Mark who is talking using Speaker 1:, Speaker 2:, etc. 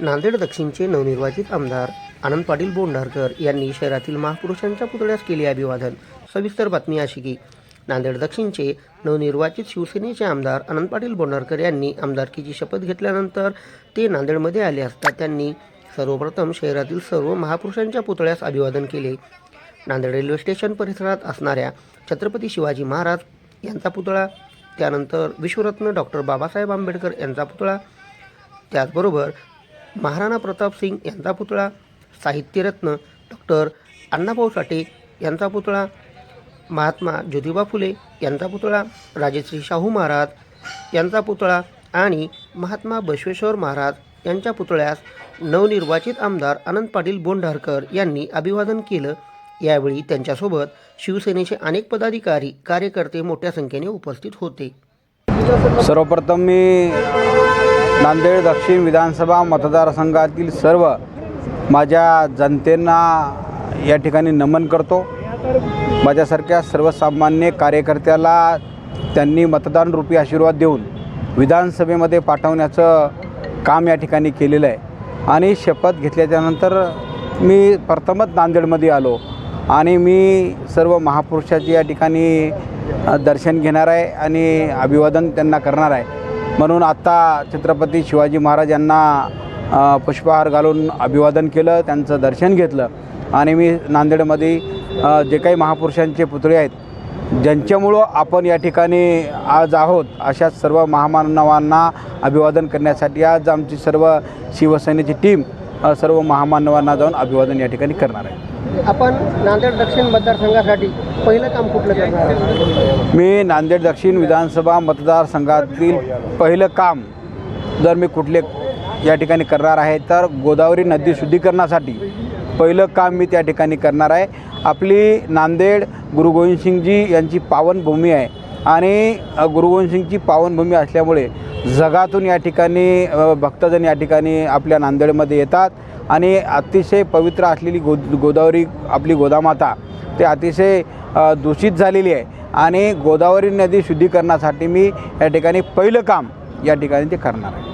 Speaker 1: नांदेड दक्षिणचे नवनिर्वाचित आमदार आनंद पाटील बोंढारकर यांनी शहरातील महापुरुषांच्या पुतळ्यास केले अभिवादन. सविस्तर बातमी अशी की नांदेड दक्षिणचे नवनिर्वाचित शिवसेनेचे आमदार आनंद पाटील बोंढारकर यांनी आमदारकीची शपथ घेतल्यानंतर ते नांदेडमध्ये आले असता त्यांनी सर्वप्रथम शहरातील सर्व महापुरुषांच्या पुतळ्यास अभिवादन केले. नांदेड रेल्वे स्टेशन परिसरात असणाऱ्या छत्रपती शिवाजी महाराज यांचा पुतळा त्यानंतर विश्वरत्न डॉक्टर बाबासाहेब आंबेडकर यांचा पुतळा त्याचबरोबर महाराणा प्रताप सिंग यांचा पुतळा साहित्यरत्न डॉक्टर अण्णाभाऊ साठे यांचा पुतळा महात्मा ज्योतिबा फुले यांचा पुतळा राजश्री शाहू महाराज यांचा पुतळा आणि महात्मा बसवेश्वर महाराज यांच्या पुतळ्यास नवनिर्वाचित आमदार आनंद पाटील बोंढारकर यांनी अभिवादन केलं. यावेळी त्यांच्यासोबत शिवसेनेचे अनेक पदाधिकारी कार्यकर्ते मोठ्या संख्येने उपस्थित होते.
Speaker 2: सर्वप्रथम मी नांदेड दक्षिण विधानसभा मतदारसंघातील सर्व माझ्या जनतेंना या ठिकाणी नमन करतो. माझ्यासारख्या सर्वसामान्य कार्यकर्त्याला त्यांनी मतदानरूपी आशीर्वाद देऊन विधानसभेमध्ये पाठवण्याचं काम या ठिकाणी केलेलं आहे. आणि शपथ घेतल्याच्यानंतर मी प्रथमच नांदेडमध्ये आलो आणि मी सर्व महापुरुषाचे या ठिकाणी दर्शन घेणार आहे आणि अभिवादन त्यांना करणार आहे. म्हणून आत्ता छत्रपती शिवाजी महाराज यांना पुष्पहार घालून अभिवादन केलं त्यांचं दर्शन घेतलं. आणि मी नांदेडमध्ये जे काही महापुरुषांचे पुतळे आहेत ज्यांच्यामुळं आपण या ठिकाणी आज आहोत अशा सर्व महामानवांना अभिवादन करण्यासाठी आज आमची सर्व शिवसेनेची टीम सर्व महामानवांना जाऊन अभिवादन या ठिकाणी करणार आहे.
Speaker 1: आपण नांदेड दक्षिण मतदारसंघासाठी पहिलं काम कुठलं करणार
Speaker 2: मी नांदेड दक्षिण विधानसभा मतदारसंघातील पहिलं काम जर मी कुठले या ठिकाणी करणार आहे तर गोदावरी नदी शुद्धीकरणासाठी पहिलं काम मी त्या ठिकाणी करणार आहे. आपली नांदेड गुरु गोविंदसिंगजी यांची पावनभूमी आहे. आणि गुरुवंशिंगची पावनभूमी असल्यामुळे जगातून या ठिकाणी भक्तजण भक्तजन या ठिकाणी आपल्या नांदेडमध्ये येतात. आणि अतिशय पवित्र असलेली गो गोदावरी आपली गोदामाता ते अतिशय दूषित झालेली आहे. आणि गोदावरी नदी शुद्धीकरणासाठी मी या ठिकाणी पहिलं काम या ठिकाणी ते करणार आहे.